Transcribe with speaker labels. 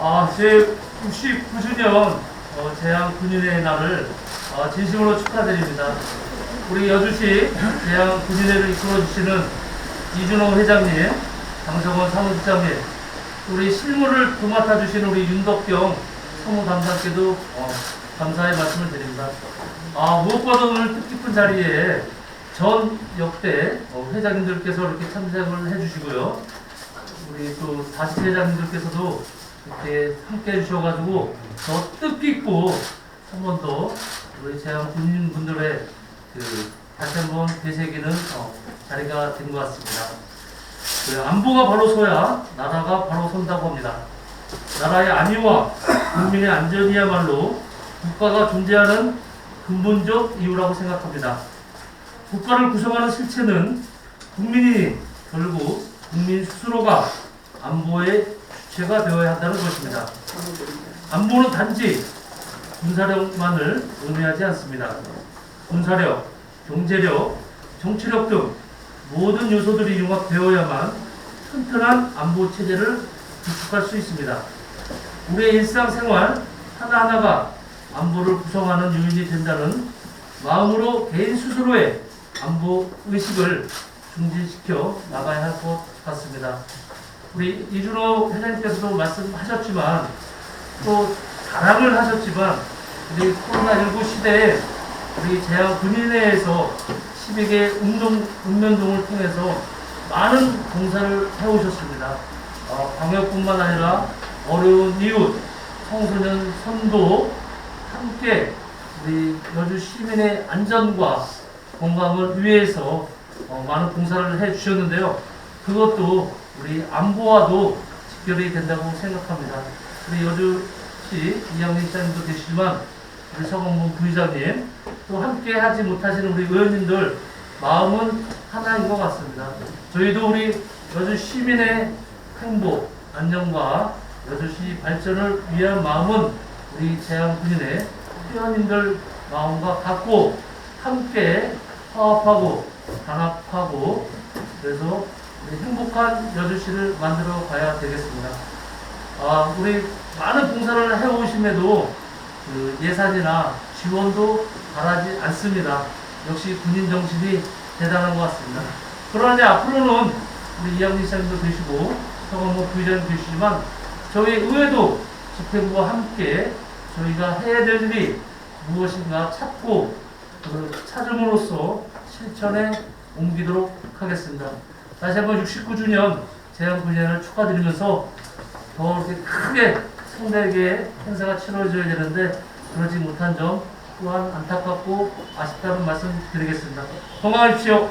Speaker 1: 아, 제 69주년 어, 재향 군인의 날을 어, 진심으로 축하드립니다. 우리 여주시 재향 군인회를 이끌어주시는 이준호 회장님, 장성원 사무국장님, 우리 실무를 도맡아 주신 우리 윤덕경 사무감사께도 어, 감사의 말씀을 드립니다. 아, 무엇보다 오늘 뜻깊은 자리에 전 역대 어, 회장님들께서 이렇게 참석을 해주시고요. 우리 또 다시 회장님들께서도 이렇게 함께 해주셔가지고 더 뜻깊고 한 번 더 우리 재향 군인분들의 그 다시 한 번 되새기는 어, 자리가 된 것 같습니다. 그 안보가 바로 서야 나라가 바로 선다고 합니다. 나라의 안위와 국민의 안전이야말로 국가가 존재하는 근본적 이유라고 생각합니다. 국가를 구성하는 실체는 국민이 결국 국민 스스로가 안보의 주체가 되어야 한다는 것입니다. 안보는 단지 군사력만을 의미하지 않습니다. 군사력, 경제력, 정치력 등 모든 요소들이 융합되어야만 튼튼한 안보 체제를 구축할 수 있습니다. 우리의 일상생활 하나하나가 안보를 구성하는 요인이 된다는 마음으로 개인 스스로의 안보 의식을 중진시켜 나가야 할 것 같습니다. 우리 이준호 회장님께서도 말씀하셨지만 또 자랑을 하셨지만 우리 코로나19 시대에 우리 재향 군인회에서 12개 운동, 운면동을 통해서 많은 봉사를 해오셨습니다. 어, 방역뿐만 아니라 어려운 이웃, 청소년 선도 함께 우리 여주 시민의 안전과 건강을 위해서 어, 많은 봉사를 해 주셨는데요. 그것도 우리 안보와도 직결이 된다고 생각합니다. 우리 여주시 이양민 시장님도 계시지만 우리 서건문 부의장님 또 함께 하지 못하시는 우리 의원님들 마음은 하나인 것 같습니다. 저희도 우리 여주 시민의 행복, 안녕과 여주시 발전을 위한 마음은 우리 재향군인의 회원님들 마음과 같고 함께 화합하고 단합하고 그래서 행복한 여주시를 만들어 가야 되겠습니다. 아, 우리 많은 봉사를 해오심에도 그 예산이나 지원도 바라지 않습니다. 역시 군인 정신이 대단한 것 같습니다. 그러나 앞으로는 우리 이양민 시장님도 계시고 서건모 부의장님 계시지만 저희 의회도 집행부와 함께 저희가 해야 될 일이 무엇인가 찾고 그 찾음으로써 실천에 옮기도록 하겠습니다. 다시 한번 69주년 재향군인을 축하드리면서 더 이렇게 크게 성대하게 행사가 치러져야 되는데 그러지 못한 점 또한 안타깝고 아쉽다는 말씀 드리겠습니다. 건강하십시오.